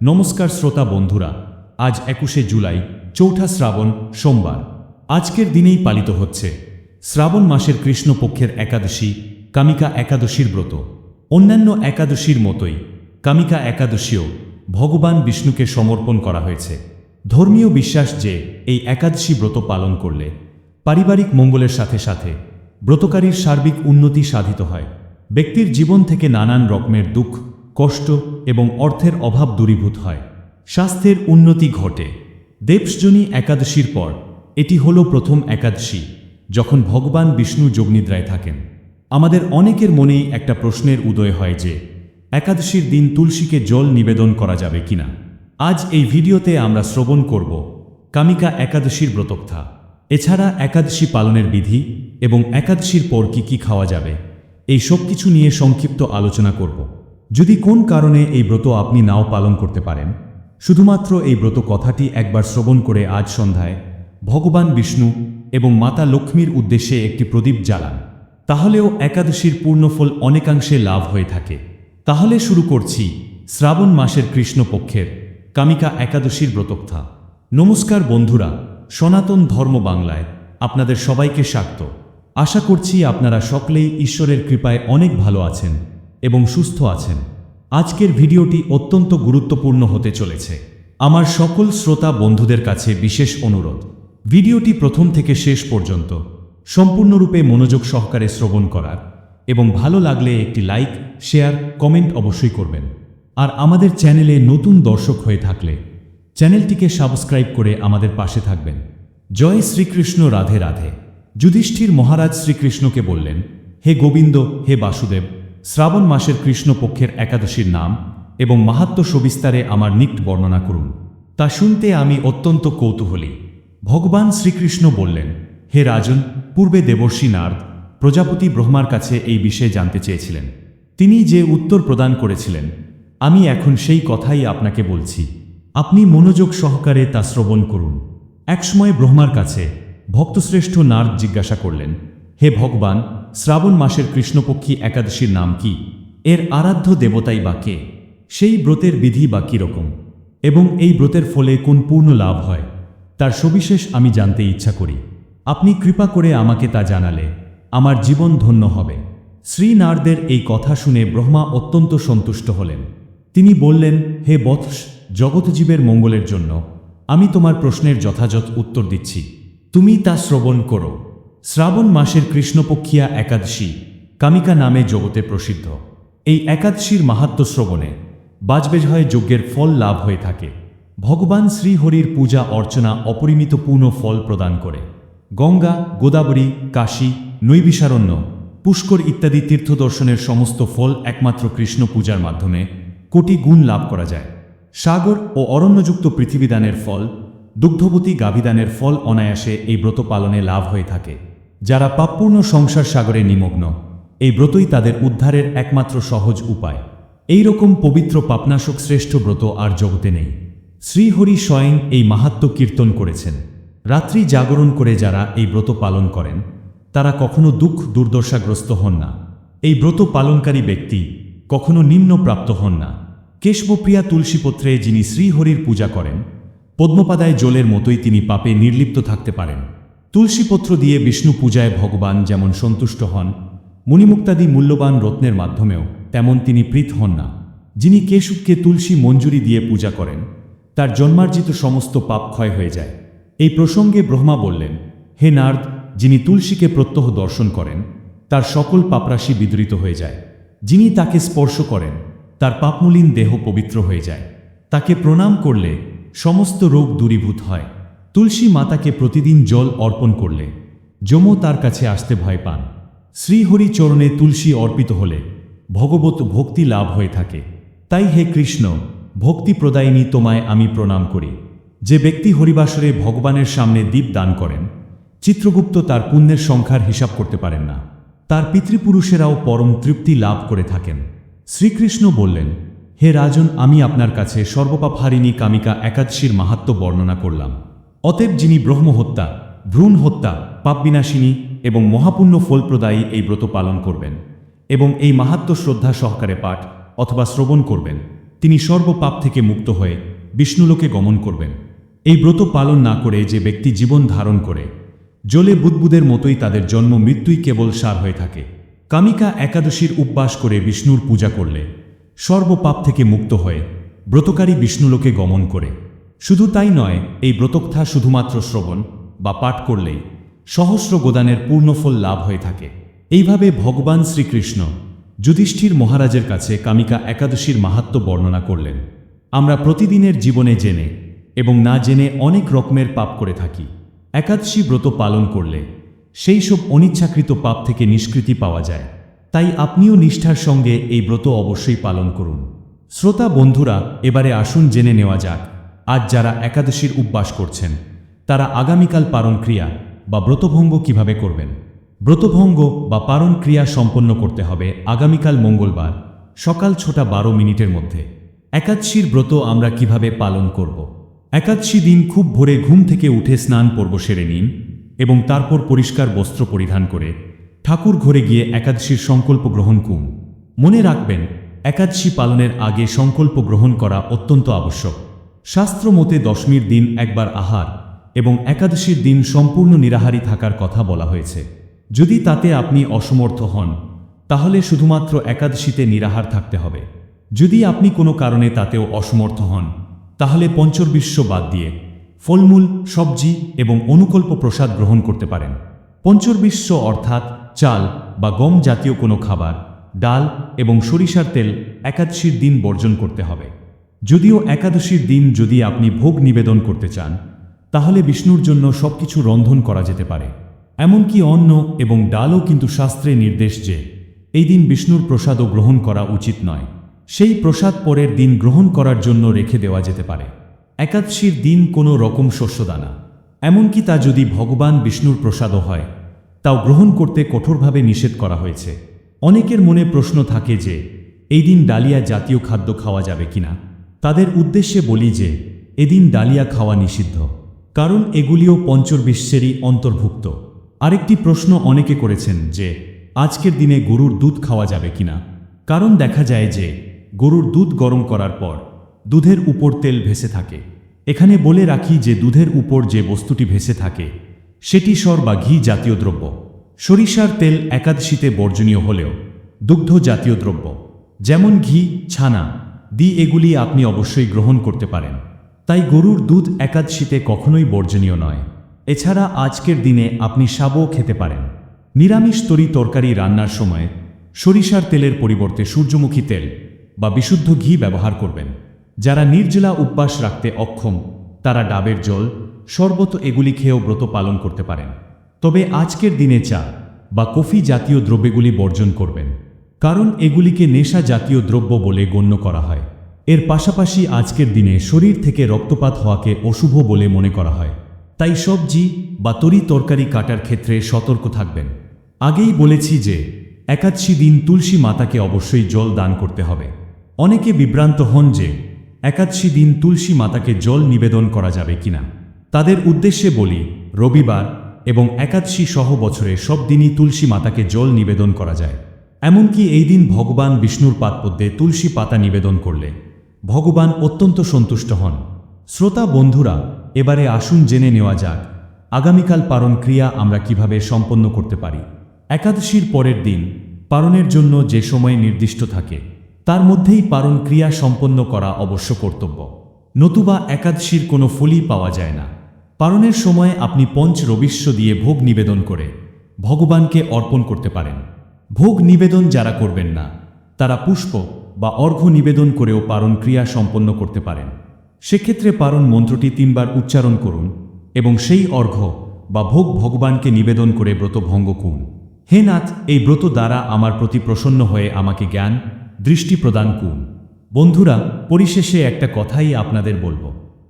নমস্কার শ্রোতা বন্ধুরা, আজ একুশে জুলাই, চৌঠা শ্রাবণ, সোমবার। আজকের দিনেই পালিত হচ্ছে শ্রাবণ মাসের কৃষ্ণপক্ষের একাদশী, কামিকা একাদশীর ব্রত। অন্যান্য একাদশীর মতোই কামিকা একাদশীও ভগবান বিষ্ণুকে সমর্পণ করা হয়েছে। ধর্মীয় বিশ্বাস যে এই একাদশী ব্রত পালন করলে পারিবারিক মঙ্গলের সাথে সাথে ব্রতকারীর সার্বিক উন্নতি সাধিত হয়। ব্যক্তির জীবন থেকে নানান রকমের দুঃখ কষ্ট এবং অর্থের অভাব দূরীভূত হয়। স্বাস্থ্যের উন্নতি ঘটে। দেবসজনী একাদশীর পর এটি হল প্রথম একাদশী, যখন ভগবান বিষ্ণু যোগনিদ্রায় থাকেন। আমাদের অনেকের মনেই একটা প্রশ্নের উদয় হয় যে, একাদশীর দিন তুলসীকে জল নিবেদন করা যাবে কিনা? আজ এই ভিডিওতে আমরা শ্রবণ করব কামিকা একাদশীর ব্রতকথা। এছাড়া একাদশী পালনের বিধি এবং একাদশীর পর কি কি খাওয়া যাবে, এই সব কিছু নিয়ে সংক্ষিপ্ত আলোচনা করব। যদি কোন কারণে এই ব্রত আপনি নাও পালন করতে পারেন, শুধুমাত্র এই ব্রত কথাটি একবার শ্রবণ করে আজ সন্ধ্যায় ভগবান বিষ্ণু এবং মাতা লক্ষ্মীর উদ্দেশ্যে একটি প্রদীপ জ্বালান। তাহলেও একাদশীর পূর্ণফল অনেকাংশে লাভ হয়ে থাকে। তাহলে শুরু করছি শ্রাবণ মাসের কৃষ্ণপক্ষের কামিকা একাদশীর ব্রতকথা। নমস্কার বন্ধুরা, সনাতন ধর্ম বাংলায় আপনাদের সবাইকে স্বাগত। আশা করছি আপনারা সকলেই ঈশ্বরের কৃপায় অনেক ভালো আছেন। এবং সুস্থ আছেন। আজকের ভিডিওটি অত্যন্ত গুরুত্বপূর্ণ হতে চলেছে। আমার সকল শ্রোতা বন্ধুদের কাছে বিশেষ অনুরোধ। ভিডিওটি প্রথম থেকে শেষ পর্যন্ত সম্পূর্ণরূপে মনোযোগ সহকারে শ্রবণ করার এবং ভালো লাগলে একটি লাইক, শেয়ার, কমেন্ট অবশ্যই করবেন। আর আমাদের চ্যানেলে নতুন দর্শক হয়ে থাকলে চ্যানেলটিকে সাবস্ক্রাইব করে আমাদের পাশে থাকবেন। জয় শ্রীকৃষ্ণ, রাধে রাধে। যুধিষ্ঠির মহারাজ শ্রীকৃষ্ণকে বললেন, হে গোবিন্দ, হে বাসুদেব শ্রাবণ মাসের কৃষ্ণপক্ষের একাদশীর নাম এবং মাহাত্ম সবিস্তারে আমার নিকট বর্ণনা করুন। তা শুনতে আমি অত্যন্ত কৌতূহলী। ভগবান শ্রীকৃষ্ণ বললেন, হে রাজন, পূর্বে দেবর্ষী নারদ প্রজাপতি ব্রহ্মার কাছে এই বিষয়ে জানতে চেয়েছিলেন। তিনি যে উত্তর প্রদান করেছিলেন, আমি এখন সেই কথাই আপনাকে বলছি। আপনি মনোযোগ সহকারে তা শ্রবণ করুন। একসময় ব্রহ্মার কাছে ভক্তশ্রেষ্ঠ নারদ জিজ্ঞাসা করলেন হে ভগবান, শ্রাবণ মাসের কৃষ্ণপক্ষী একাদশীর নাম কি? এর আরাধ্য দেবতাই বা কে? সেই ব্রতের বিধি বা কীরকম? এবং এই ব্রতের ফলে কোন পূর্ণ লাভ হয়? তার সবিশেষ আমি জানতে ইচ্ছা করি। আপনি কৃপা করে আমাকে তা জানালে, আমার জীবন ধন্য হবে। শ্রী নারদের এই কথা শুনে ব্রহ্মা অত্যন্ত সন্তুষ্ট হলেন। তিনি বললেন, হে বৎস, জগৎজীবের মঙ্গলের জন্য, আমি তোমার প্রশ্নের যথাযথ উত্তর দিচ্ছি। তুমি তা শ্রবণ করো। শ্রাবণ মাসের কৃষ্ণপক্ষিয়া একাদশী কামিকা নামে জগতে প্রসিদ্ধ। এই একাদশীর মাহাত্ম শ্রবণে বাজবেজ বাজবেজয় যজ্ঞের ফল লাভ হয়ে থাকে। ভগবান শ্রীহরির পূজা অর্চনা অপরিমিত পূর্ণ ফল প্রদান করে। গঙ্গা, গোদাবরী, কাশী, নৈবিশারণ্য, পুষ্কর ইত্যাদি তীর্থদর্শনের সমস্ত ফল একমাত্র কৃষ্ণ পূজার মাধ্যমে কোটি গুণ লাভ করা যায়। সাগর ও অরণ্যযুক্ত পৃথিবীদানের ফল, দুগ্ধবতী গাভিদানের ফল অনায়াসে এই ব্রত পালনে লাভ হয়ে থাকে। যারা পাপপূর্ণ সংসার সাগরে নিমগ্ন। এই ব্রতই তাদের উদ্ধারের একমাত্র সহজ উপায়। এই রকম পবিত্র পাপনাশক শ্রেষ্ঠ ব্রত আর জগতে নেই। শ্রীহরি স্বয়ং এই মাহাত্ম কীর্তন করেছেন। রাত্রি জাগরণ করে যারা এই ব্রত পালন করেন, তারা কখনো দুঃখ দুর্দশাগ্রস্ত হন না। এই ব্রত পালনকারী ব্যক্তি কখনো নিম্নপ্রাপ্ত হন না। কেশবপ্রিয়া তুলসীপত্রে যিনি শ্রীহরির পূজা করেন, পদ্মপাদায় জলের মতোই তিনি পাপে নির্লিপ্ত থাকতে পারেন। তুলসীপত্র দিয়ে বিষ্ণু পূজায় ভগবান যেমন সন্তুষ্ট হন, মুনিমুক্তাদি মূল্যবান রত্নের মাধ্যমেও তেমন তিনি প্রীত হন না। যিনি কেশুককে তুলসী মঞ্জুরি দিয়ে পূজা করেন, তার জন্মার্জিত সমস্ত পাপ ক্ষয় হয়ে যায়। এই প্রসঙ্গে ব্রহ্মা বললেন, হে নার্দ, যিনি তুলসীকে প্রত্যহ দর্শন করেন, তার সকল পাপরাশি বিদরিত হয়ে যায়। যিনি তাকে স্পর্শ করেন, তার পাপমূলীন দেহ পবিত্র হয়ে যায়। তাকে প্রণাম করলে সমস্ত রোগ দূরীভূত হয়। তুলসী মাতাকে প্রতিদিন জল অর্পণ করলে যমও তার কাছে আসতে ভয় পান। শ্রীহরি চরণে তুলসী অর্পিত হলে ভগবত ভক্তি লাভ হয়ে থাকে। তাই হে কৃষ্ণ, ভক্তি প্রদায়িনী তোমায় আমি প্রণাম করি। যে ব্যক্তি হরিবাসরে ভগবানের সামনে দীপ দান করেন, চিত্রগুপ্ত তার পুণ্যের সংখ্যার হিসাব করতে পারেন না। তার পিতৃপুরুষেরাও পরম তৃপ্তি লাভ করে থাকেন। শ্রীকৃষ্ণ বললেন, হে রাজন, আমি আপনার কাছে সর্বপাপহারিণী কামিকা একাদশীর মাহাত্ম বর্ণনা করলাম। অতএব যিনি ব্রহ্মহত্যা ভ্রূণ হত্যা পাপবিনাশিনী এবং মহাপুণ্য ফলপ্রদায়ী এই ব্রত পালন করবেন এবং এই মাহাত্ম শ্রদ্ধা সহকারে পাঠ অথবা শ্রবণ করবেন, তিনি সর্বপাপ থেকে মুক্ত হয়ে বিষ্ণুলোকে গমন করবেন। এই ব্রত পালন না করে যে ব্যক্তি জীবন ধারণ করে জলে বুদবুদের মতোই তাদের জন্ম মৃত্যুই কেবল সার হয়ে থাকে। কামিকা একাদশীর উপবাস করে বিষ্ণুর পূজা করলে সর্বপাপ থেকে মুক্ত হয়ে ব্রতকারী বিষ্ণুলোকে গমন করে। শুধু তাই নয়, এই ব্রতকথা শুধুমাত্র শ্রবণ বা পাঠ করলেই সহস্র গোদানের পূর্ণফল লাভ হয়ে থাকে। এইভাবে ভগবান শ্রীকৃষ্ণ যুধিষ্ঠির মহারাজের কাছে কামিকা একাদশীর মাহাত্ম বর্ণনা করলেন। আমরা প্রতিদিনের জীবনে জেনে এবং না জেনে অনেক রকমের পাপ করে থাকি। একাদশী ব্রত পালন করলে সেই সব অনিচ্ছাকৃত পাপ থেকে নিষ্কৃতি পাওয়া যায়। তাই আপনিও নিষ্ঠার সঙ্গে এই ব্রত অবশ্যই পালন করুন। শ্রোতা বন্ধুরা, এবারে আসুন জেনে নেওয়া যাক আজ যারা একাদশীর উপবাস করছেন, তারা আগামীকাল পারণ ক্রিয়া বা ব্রতভঙ্গ কীভাবে করবেন? ব্রতভঙ্গ বা পারণ ক্রিয়া সম্পন্ন করতে হবে আগামীকাল মঙ্গলবার, সকাল ছটা বারো মিনিটের মধ্যে। একাদশীর ব্রত আমরা কীভাবে পালন করব? একাদশী দিন খুব ভোরে ঘুম থেকে উঠে স্নান পর্ব সেরে নিন এবং তারপর পরিষ্কার বস্ত্র পরিধান করে ঠাকুর ঘরে গিয়ে একাদশীর সংকল্প গ্রহণ করুন। মনে রাখবেন, একাদশী পালনের আগে সংকল্প গ্রহণ করা অত্যন্ত আবশ্যক। শাস্ত্র মতে দশমীর দিন একবার আহার এবং একাদশীর দিন সম্পূর্ণ নিরাহারী থাকার কথা বলা হয়েছে। যদি তাতে আপনি অসমর্থ হন, তাহলে শুধুমাত্র একাদশীতে নিরাহার থাকতে হবে। যদি আপনি কোনো কারণে তাতেও অসমর্থ হন, তাহলে পঞ্চর্বিশ্ব বাদ দিয়ে ফলমূল, সবজি এবং অনুকল্প প্রসাদ গ্রহণ করতে পারেন। পঞ্চর্বিশ্ব অর্থাৎ চাল বা গম জাতীয় কোনো খাবার, ডাল এবং সরিষার তেল একাদশীর দিন বর্জন করতে হবে। যদিও একাদশীর দিন যদি আপনি ভোগ নিবেদন করতে চান, তাহলে বিষ্ণুর জন্য সবকিছু রন্ধন করা যেতে পারে। এমনকি অন্ন এবং ডালও কিন্তু শাস্ত্রে নির্দেশ যে, এই দিন বিষ্ণুর প্রসাদও গ্রহণ করা উচিত নয়। সেই প্রসাদ পরের দিন গ্রহণ করার জন্য রেখে দেওয়া যেতে পারে। একাদশীর দিন কোনো রকম শস্যদানা। এমনকি তা যদি ভগবান বিষ্ণুর প্রসাদও হয়, তাও গ্রহণ করতে কঠোরভাবে নিষেধ করা হয়েছে। অনেকের মনে প্রশ্ন থাকে যে, এই দিন ডালিয়া জাতীয় খাদ্য খাওয়া যাবে কিনা? তাদের উদ্দেশ্যে বলি যে, এদিন ডালিয়া খাওয়া নিষিদ্ধ। কারণ এগুলিও পঞ্চর্বিশ্বেরই অন্তর্ভুক্ত। আরেকটি প্রশ্ন অনেকে করেছেন যে, আজকের দিনে গরুর দুধ খাওয়া যাবে কিনা? কারণ দেখা যায় যে, গরুর দুধ গরম করার পর দুধের উপর তেল ভেসে থাকে। এখানে বলে রাখি যে, দুধের উপর যে বস্তুটি ভেসে থাকে, সেটি সর বা ঘি জাতীয় দ্রব্য। সরিষার তেল একাদশীতে বর্জনীয় হলেও দুগ্ধ জাতীয় দ্রব্য, যেমন ঘি, ছানা দি এগুলি আপনি অবশ্যই গ্রহণ করতে পারেন। তাই গরুর দুধ একাদশীতে কখনোই বর্জনীয় নয়। এছাড়া আজকের দিনে আপনি সাবও খেতে পারেন। নিরামিষ তরি তরকারি রান্নার সময় সরিষার তেলের পরিবর্তে সূর্যমুখী তেল বা বিশুদ্ধ ঘি ব্যবহার করবেন। যারা নির্জলা উপবাস রাখতে অক্ষম, তারা ডাবের জল, শরবত এগুলি খেয়েও ব্রত পালন করতে পারেন। তবে আজকের দিনে চা বা কফি জাতীয় দ্রব্যগুলি বর্জন করবেন। কারণ এগুলিকে নেশা জাতীয় দ্রব্য বলে গণ্য করা হয়। এর পাশাপাশি আজকের দিনে শরীর থেকে রক্তপাত হওয়াকে অশুভ বলে মনে করা হয়। তাই সবজি বা তরি তরকারি কাটার ক্ষেত্রে সতর্ক থাকবেন। আগেই বলেছি যে, একাদশী দিন তুলসী মাতাকে অবশ্যই জল দান করতে হবে। অনেকে বিভ্রান্ত হন যে, একাদশী দিন তুলসী মাতাকে জল নিবেদন করা যাবে কিনা। তাদের উদ্দেশ্যে বলি, রবিবার এবং একাদশী সহ বছরে সব দিনই তুলসী মাতাকে জল নিবেদন করা যায়। এমনকি এই দিন ভগবান বিষ্ণুর পাদপদ্মে তুলসী পাতা নিবেদন করলে ভগবান অত্যন্ত সন্তুষ্ট হন। শ্রোতা বন্ধুরা, এবারে আসুন জেনে নেওয়া যাক, আগামীকাল পারণ ক্রিয়া আমরা কীভাবে সম্পন্ন করতে পারি। একাদশীর পরের দিন পারণের জন্য যে সময় নির্দিষ্ট থাকে, তার মধ্যেই পারণ ক্রিয়া সম্পন্ন করা অবশ্য কর্তব্য। নতুবা একাদশীর কোনো ফলই পাওয়া যায় না। পারণের সময় আপনি পঞ্চ রবিশ্ব দিয়ে ভোগ নিবেদন করে ভগবানকে অর্পণ করতে পারেন। ভোগ নিবেদন যারা করবেন না, তারা পুষ্প বা অর্ঘ্য নিবেদন করেও পারণ ক্রিয়া সম্পন্ন করতে পারেন। সেক্ষেত্রে পারণ মন্ত্রটি তিনবার উচ্চারণ করুন এবং সেই অর্ঘ্য বা ভোগ ভগবানকে নিবেদন করে ব্রত ভঙ্গ করুন। হে নাথ, এই ব্রত দ্বারা আমার প্রতি প্রসন্ন হয়ে আমাকে জ্ঞান, দৃষ্টি প্রদান করুন। বন্ধুরা, পরিশেষে একটা কথাই আপনাদের বলব।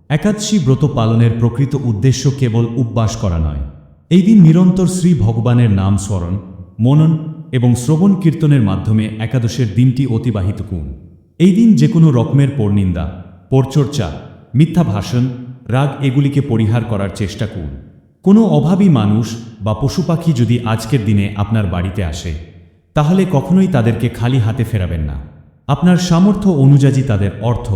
একাদশী ব্রত পালনের প্রকৃত উদ্দেশ্য কেবল উপবাস করা নয়। এই দিন নিরন্তর শ্রী ভগবানের নাম স্মরণ, মনন এবং শ্রবণ কীর্তনের মাধ্যমে একাদশের দিনটি অতিবাহিত করুন। এই দিন যে কোনো রকমের পরনিন্দা, পরচর্চা, মিথ্যা ভাষণ, রাগ এগুলিকে পরিহার করার চেষ্টা করুন। কোনো অভাবী মানুষ বা পশু পাখি যদি আজকের দিনে আপনার বাড়িতে আসে, তাহলে কখনোই তাদেরকে খালি হাতে ফেরাবেন না। আপনার সামর্থ্য অনুযায়ী তাদের অর্থ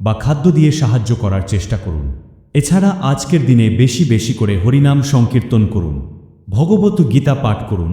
বা খাদ্য দিয়ে সাহায্য করার চেষ্টা করুন। এছাড়া আজকের দিনে বেশি বেশি করে হরিনাম সংকীর্তন করুন। ভগবত গীতা পাঠ করুন